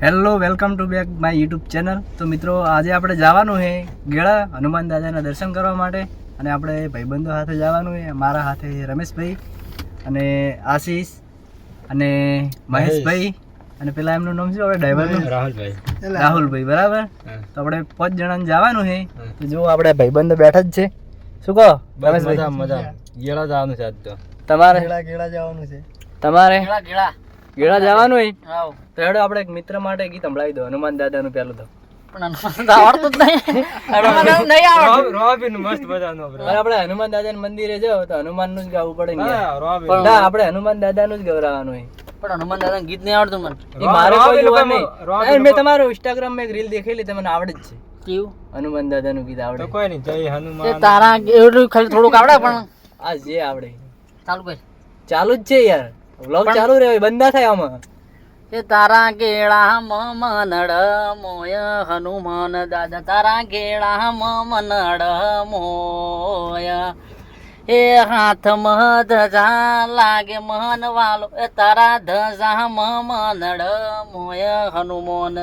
Hello welcome to back my YouTube channel તો મિત્રો આજે આપણે જવાનું છે ગેળા હનુમાન દાદાના દર્શન કરવા માટે અને આપણે ભાઈબંધો સાથે જવાનું છે મારા હાથે રમેશભાઈ અને આશીષ અને મહેશભાઈ. અને પેલા એમનું નામ શું? આપણે ડ્રાઈવરનું રાહુલભાઈ. રાહુલભાઈ બરાબર? તો આપણે પાંચ જણાને જવાનું છે. તો જો આપણે ભાઈબંધો બેઠા જ છે. શું કહો રમેશભાઈ? મજા મજા ગેળા જવાનું છે આજ તો. તમારે? ગેળા જવાનું છે. તમારે? ગેળા ગેળા. ગેળા જવાનું હોય? તો હેડો આપણે એક મિત્ર માટે ગીત સંભળાવી દો. હનુમાન દાદાનું પહેલું તો. તો આવડતું હનુમાન નહીં આવડતું. રોબિન મસ્ત મજાનો આપણે હનુમાન દાદાના મંદિરે જાઓ તો હનુમાનનું જ ગાવું પડે ને પણ- આપણે હનુમાન દાદાનું જ ગવરાવાનું હોય. પણ હનુમાન દાદા ગીત નહીં આવડતું મને. મારે કોઈ જોવા નહીં. મેં તમારું ઇન્સ્ટાગ્રામમાં એક રીલ દેખેલી તમને આવડે જ છે. કેવું? હનુમાન દાદાનું ગીત આવડે. કોઈ નહીં જય હનુમાન. તારા એટલું ખાલી થોડુંક આવડે પણ. આ જે આવડે. ચાલુ કર. ચાલુ જ છે યાર. વ્લોગ ચાલુ રહે બંધ ના થાય આમાં. એ તારા ગેળા મનડ મોય હનુમાન દાદા તારા ગેળા મનડ મોય. એ હાથ મહ ધજા લાગે મન વાલો એ તારા ધજા મનડ મોય હનુમાન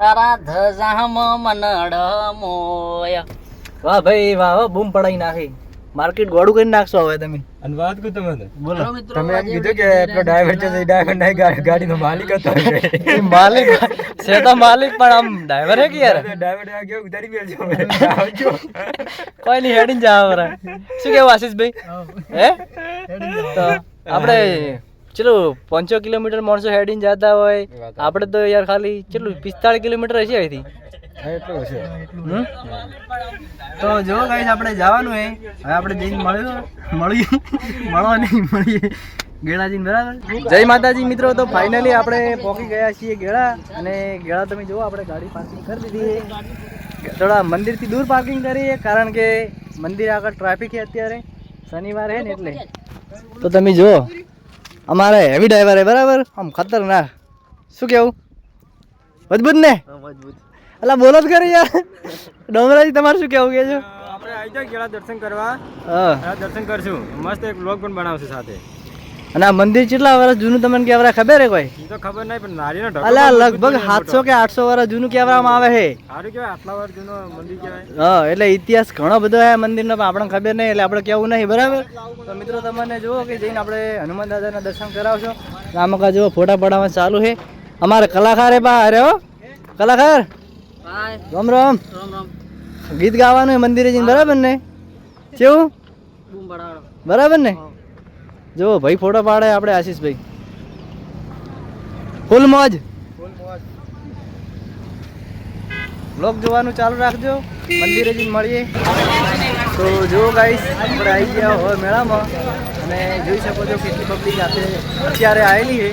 તારા ધજા મનડ મોય. વાહ ભાઈ વાહ બૂમ પડાઈ નાખી. માર્કેટ ગોળું કરી નાખશો હવે તમે. અને વાત કહું તમે બોલો. તમે એમ કીધું કે પેલો ડ્રાઈવર છે એ ડ્રાઈવર નહીં ગા- ગાડીનો માલિક હતો. એ માલિક? છે તો માલિક પણ આમ ડ્રાઈવર હે કે યાર? ડ્રાઈવર આ ગયો ઉતારી બેસો આવજો કોઈ નહીં હેડીને જાવ શું કેવું આશીષભાઈ? હે. તો આપણે ચલો પાંચસો કિલોમીટર માણસો હેડીને જતા હોય. આપણે તો યાર ખાલી ચલો પિસ્તાળીસ કિલોમીટર હશે અહીંથી? તો જો ગાઈસ આપણે જવાનું હે. હવે આપણે જઈને મળ્યું મળ્યું. મળવા નહીં મળીએ. ગેળાજી બરાબર? જય માતાજી મિત્રો. તો ફાઇનલી આપણે પહોંચી ગયા છીએ ગેળા. અને ગેળા તમે જુઓ આપણે ગાડી પાર્કિંગ કરી દીધી થોડા મંદિરથી દૂર પાર્કિંગ કરીએ કારણ કે મંદિર આગળ ટ્રાફિક છે અત્યારે. શનિવાર છે ને એટલે. તો તમે જુઓ અમારે હેવી ડ્રાઈવર હે બરાબર? આમ ખતરનાક. શું કેવું? મજબૂત ને? અલા બોલો જ કરી યાર. ડોમરાજી તમારે શું કેવું કે છો? આપણે આવી જાવ ગેળા દર્શન કરવા. હા. દર્શન કરશું. મસ્ત એક બ્લોગ પણ બનાવશું સાથે. અને આ મંદિર કેટલા વર્ષ જૂનું તમને કહેવાય? ખબર હે કોઈ? તો ખબર નહીં પણ નારીનો ઢગલો અલા લગભગ મોટો. સાતસો કે આઠસો વર્ષ જૂનું કેવરામાં આવે હે સારું કહેવાય આટલા વર્ષ જૂનો મંદિર કહેવાય. હા એટલે ઇતિહાસ ઘણો બધો હે આ મંદિરનો પણ આપણને ખબર નહીં એટલે આપણે કેવું નહીં બરાબર? તો મિત્રો તમને જુઓ કે જઈને આપણે હનુમાન દાદાના દર્શન કરાવશો. રામકા જુઓ ફોટા પડાવવા ચાલુ છે. અમારે કલાકાર હે બા અરે હો. કલાકાર? બાય રામ રામ. રામ રામ. ગીત ગાવાનું મંદિરે જઈને બરાબર ને? કેવું? બરાબર ને? જો ભાઈ ફોટો પાડે આપણે આશીષભાઈ. ફૂલ મોજ. બ્લોગ જોવાનું ચાલુ રાખજો. મંદિરે જઈને મળીએ. તો જો ગાઈસ આપણે આવી ગયા હોય મેળામાં. અને જોઈ શકો છો કેટલી પબ્લિક સાથે અત્યારે આવેલી છે.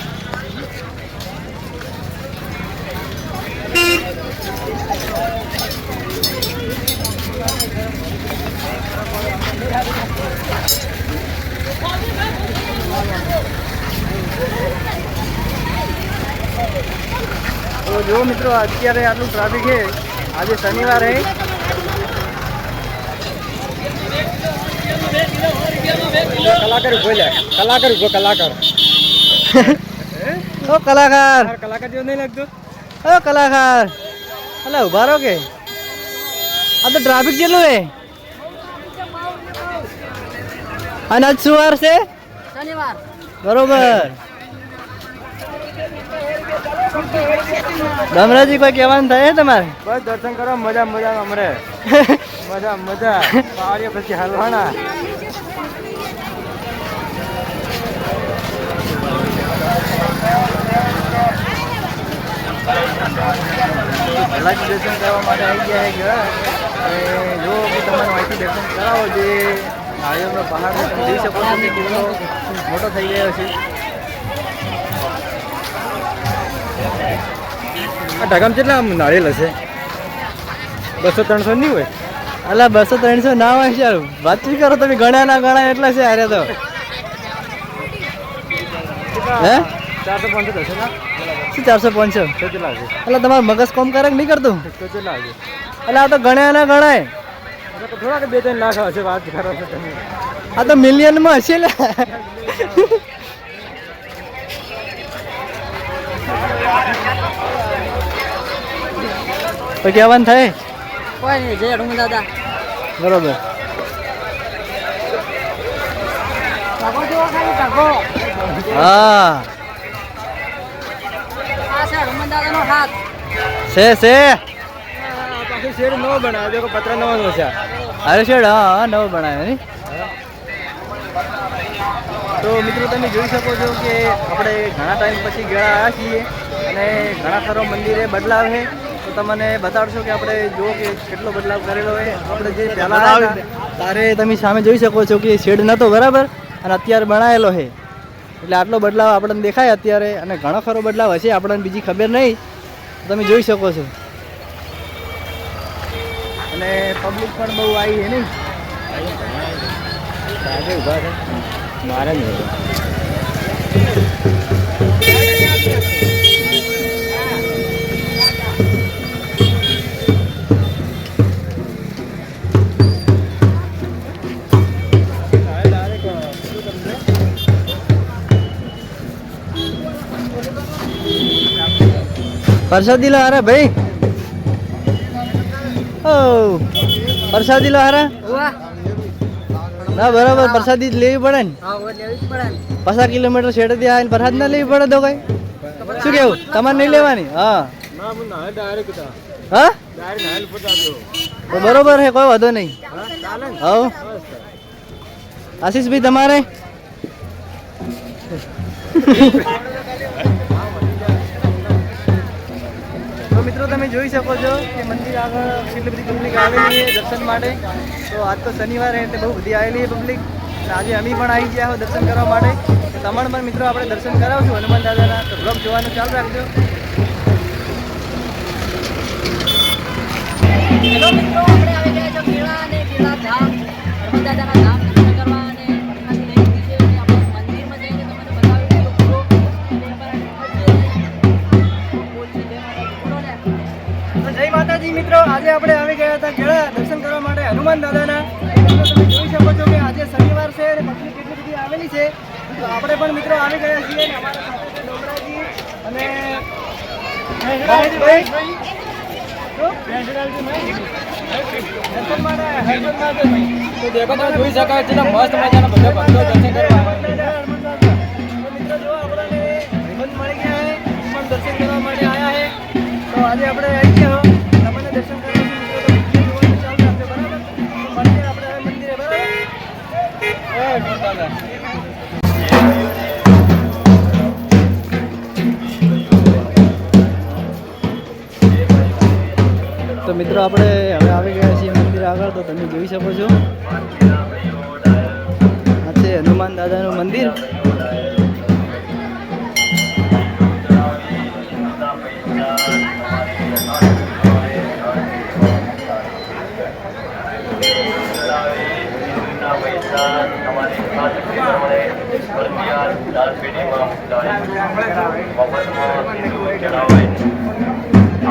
તો જો મિત્રો અત્યારે આટલું ટ્રાફિક છે આજે શનિવાર છે કલાકાર લે કલાકાર ઊભો કલાકાર. ઓ કલાકાર. કલાકાર જેવું નહીં લાગતો. ઓ કલાકાર. અલા ઊભા રહો કે? આ તો ટ્રાફિક જેટલું છે અને આજ શું વાર છે? શનિવાર. બરોબર. ધમરાજી કોઈ કહેવાનું થાય તમારે? બસ દર્શન કરો મજા મજા અમરે. મજા મજા. પાડીએ પછી હલવાના. દર્શન કરવા માટે આવી ગયા છે જો કે તમારે અહીંથી દર્શન કરાવો જે નાળિયેરનો પહાડ જોઈ શકો છો કે કેટલો મોટો થઈ ગયો છે. આ ઢગામ કેટલા નાળિયેર હશે? બસો ત્રણસો નહીં હોય? અલા બસો ત્રણસો ના હોય યાર. વાતચીત કરો તમે? ગણા ના ગણાય એટલા છે અરે તો. હે? ચારસો પાંચસો થશે શું ચારસો પાંચસો? હશે? એટલે તમારું મગજ કોમ કરે કે નહીં કરતું? એટલે આ તો ગણ્યા ના ગણાય થોડાક બે ત્રણ લાખ હશે વાત કરો આ તો મિલિયનમાં હશે ને તો કહેવાનું થાય? કોઈ નહીં જય હનુમાન દાદા. બરોબર. હા. છે છે શેડ નવો બનાવ્યો દેખો પતરા નવાનો છે. અરે શેડ હા નવો બનાવ્યો ને. તો મિત્રો તમે જોઈ શકો છો કે આપણે ઘણા ટાઈમ પછી આવ્યા છીએ અને ઘણા ખરો મંદિરે બદલાવ છે. તમને બતાડશો કે આપણે જો કે કેટલો બદલાવ કરેલો હોય. આપણે જે પહેલા તારે તમે સામે જોઈ શકો છો કે શેડ નહોતો બરાબર? અને અત્યારે બનાવેલો છે. એટલે આટલો બદલાવ આપણને દેખાય અત્યારે અને ઘણો ખરો બદલાવ હશે આપણને બીજી ખબર નહીં. તમે જોઈ શકો છો. અને પબ્લિક પણ બહુ આવી છે નહીં. મારે નહીં. પ્રસાદી લો હારા ભાઈ? ઓ પ્રસાદી લો હારા ના બરાબર પ્રસાદી જ લેવી પડે ને. હા ઓ લેવી જ ને. પચાસ કિલોમીટર છેડેથી આવીને પ્રસાદ ના લેવી પડે તો કઈ? શું કેવું? તમારે નહીં લેવાની? હા. ના હું ના ડાયરેક્ટ હતા હા? ડાયરેક્ટ હાલ પતા તો બરોબર છે કોઈ વાંધો નહીં. હવ. આશીષભાઈ તમારે? મિત્રો, તમે જોઈ શકો છો કે મંદિર આગળ કેટલી બધી પબ્લિક આવેલી છે દર્શન માટે. તો આજ તો શનિવારે એટલે બહુ બધી આવેલી છે પબ્લિક આજે અમે પણ આવી ગયા હોય દર્શન કરવા માટે. તમારે પણ મિત્રો, આપણે દર્શન કરાવશું હનુમાન દાદાના. તો બ્લોગ જોવાનું ચાલુ રાખજો. મિત્રો, આપણે આવી ગયા છો કેળા અને કેળા ધામ. હનુમાન દાદાના ધામ. આજે આપણે આવી ગયા હતા કેળા દર્શન કરવા માટે હનુમાન દાદાના. તમે જોઈ શકો છો કે આજે શનિવાર છે અને પબ્લિક કેટલી બધી આવેલી છે. તો આપણે પણ મિત્રો આવી ગયા છીએ અને અમારા સાથે ડોમરાજી અને જોઈ શકાય છે મસ્ત મજાના બધા ભક્તો દર્શન કરવા દર્શન કરવા માટે આવ્યા છે. તો આજે આપણે આવી ગયા તમને દર્શન તો મિત્રો આપણે હવે આવી ગયા છીએ મંદિર આગળ, તો તમે જોઈ શકો છો. આ છે હનુમાન દાદાનું મંદિર.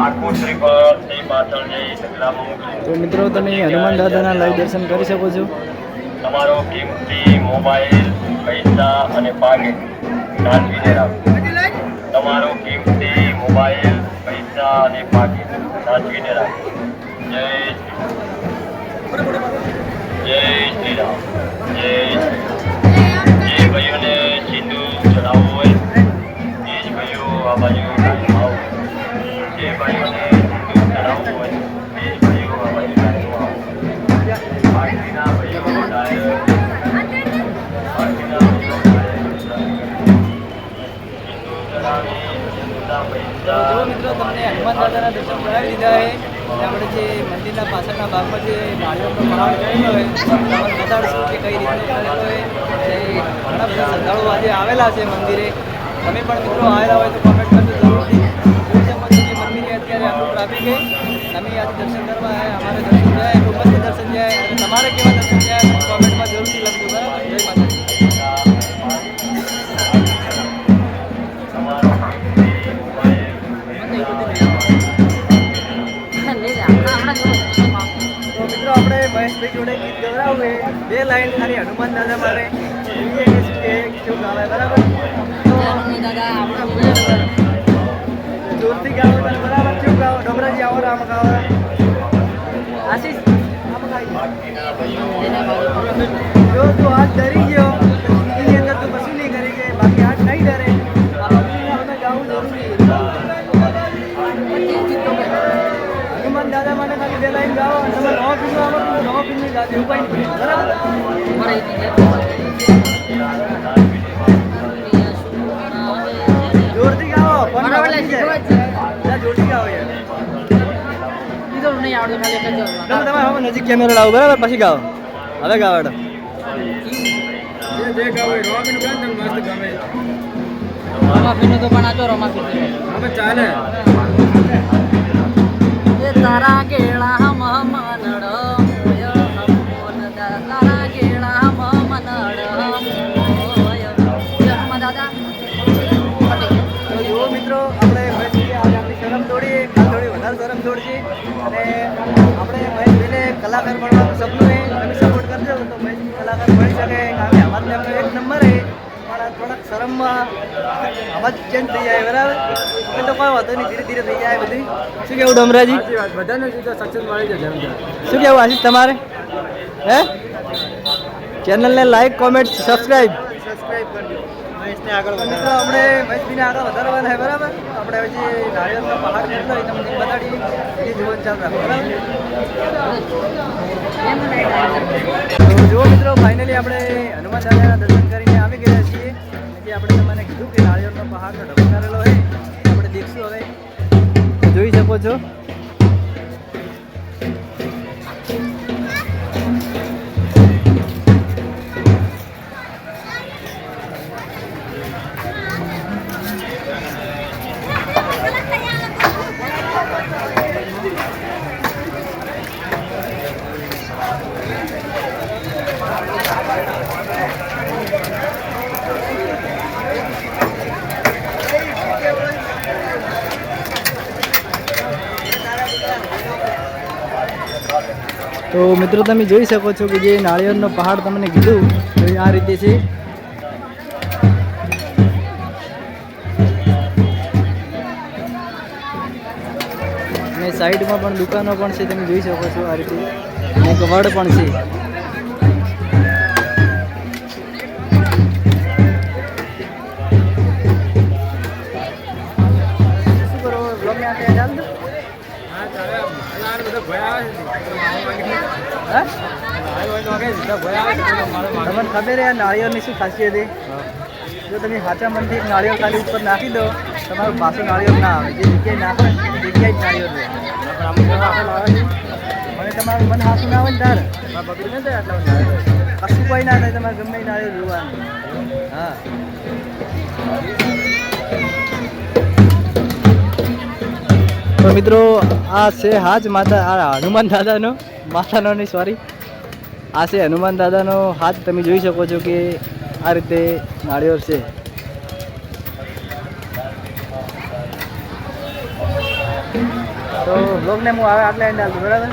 આખું શ્રીફળ તે પાછળ જઈ ઢગલામાં મોકલી તો મિત્રો તમે હનુમાન દાદાના લાઈવ દર્શન કરી શકો છો. તમારો કિંમતી મોબાઈલ પૈસા અને પાકીટ સાચવીને રાખો. તમારો કિંમતી મોબાઈલ પૈસા અને પાકીટ સાચવીને રાખો. જય જો મિત્રો, તમને હનુમાન દાદાના દર્શન કરાવી દીધા છે આપણે જે મંદિરના પાછળના ભાગમાં જે નાળિયેરનો પહાડ કરેલો હોય તમને બતાડશું કે કઈ રીતે કરેલો હોય જે ઘણા બધા શ્રદ્ધાળુઓ આજે આવેલા છે મંદિરે. તમે પણ મિત્રો આવેલા હોય તો કોમેન્ટ કરજો જરૂરથી. મંદિરે અત્યારે આપણું ટ્રાફિક છે, તમે આજે દર્શન કરવા અમારે દર્શન જાય ખૂબ દર્શન જાય તમારે કેવા દર્શન જાય કોમેન્ટમાં જરૂરથી લખજો, બરાબર? આપણે જોડે ગીત ગવડાવવું બે લાઈન ખાલી હનુમાન દાદા મારે. કે શું ગાવે બરાબર? જોરથી ગાવો બરાબર? કેવું ગાવો? ડમરાજી આવો આમાં ખાવા આશીષ. જો તું હાથ ડરી જોરથી ગાઓ જોરથી ગાઓ યાર હવે નજીક કેમેરો લાવો બરાબર પછી ગાઓ હવે ગાઓ હેડો. જે ગાવ રોબિન એ તારા કેળા હમ મનડ શકે કારણ કે અવાજ તેમનો એક નંબર એ પણ થોડાક શરમમાં અવાજ ચેન્જ થઈ જાય બરાબર? એ તો કોઈ વાંધો નહીં ધીરે ધીરે થઈ જાય બધું. શું કેવું ડમરાજી? બધાને સક્સેસ મળી જશે શું કેવું આશીષ તમારે? હે? ચેનલને લાઈક કોમેન્ટ સબસ્ક્રાઈબ સબસ્ક્રાઇબ કરજો મહેશને આગળ તો મિત્રો આપણે મહેશભાઈને આગળ વધારવાના છે બરાબર? આપણે હવે જે નાળિયેરનો પહાડ કેટલો હોય તમને બતાડીએ. એ જીવન ચાલ રાખો જુઓ મિત્રો ફાઇનલી આપણે હનુમાન દાદાના દર્શન કરીને આવી ગયા છીએ. જે આપણે તમને કીધું કે નારિયેળનો પહાડનો કરેલો હોય. આપણે દેખશું હવે. જોઈ શકો છો. તો મિત્રો, તમે જોઈ શકો છો કે જે નાળિયેરનો પહાડ તમને કીધું, તો આ રીતે છે. અને સાઈડમાં પણ દુકાનો પણ છે, તમે જોઈ શકો છો આ રીતે. અને એક વડ પણ છે. આ નાળિયેરની શું ખાસિયત છે? જો તમે સાચા મનથી એક નાળિયેર ખાલી ઉપર નાખી દો, તમારું પાછું નાળિયેર ના આવે. જે જગ્યાએ નાખો એ જગ્યાએ જ નાળિયેર રહે. મને તમારું મન હાથું ના આવે ને તારે. કશું કોઈ ના થાય, તમારે ગમે નાળિયેર જોવાનું. હા. તો મિત્રો, આ છે હાજ માતા, આ હનુમાન દાદાનો, માતાનો નહીં સોરી આ છે હનુમાન દાદાનો હાથ તમે જોઈ શકો છો કે આ રીતે નાળિયેર છે. તો બ્લોગને હું આવે આટલે એન્ડ આવતું બરાબર?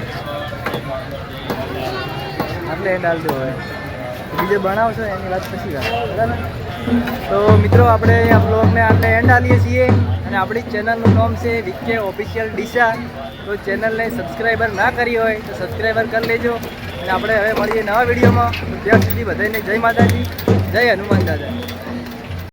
આટલે એન્ડ હાલતું હવે. બીજે બનાવશો, એની વાત પછી બરાબર? તો મિત્રો, આપણે આ બ્લોગને આટલે એન્ડ આલીએ છીએ અને આપણી ચેનલનું નામ છે વિકે ઓફિશિયલ ડીસા. તો ચેનલને સબસ્ક્રાઈબર ના કરી હોય તો સબસ્ક્રાઈબર કરી લેજો. અને આપણે હવે મળીએ નવા વિડીયોમાં. ત્યાં સુધી બધાને જય માતાજી જય હનુમાન દાદા.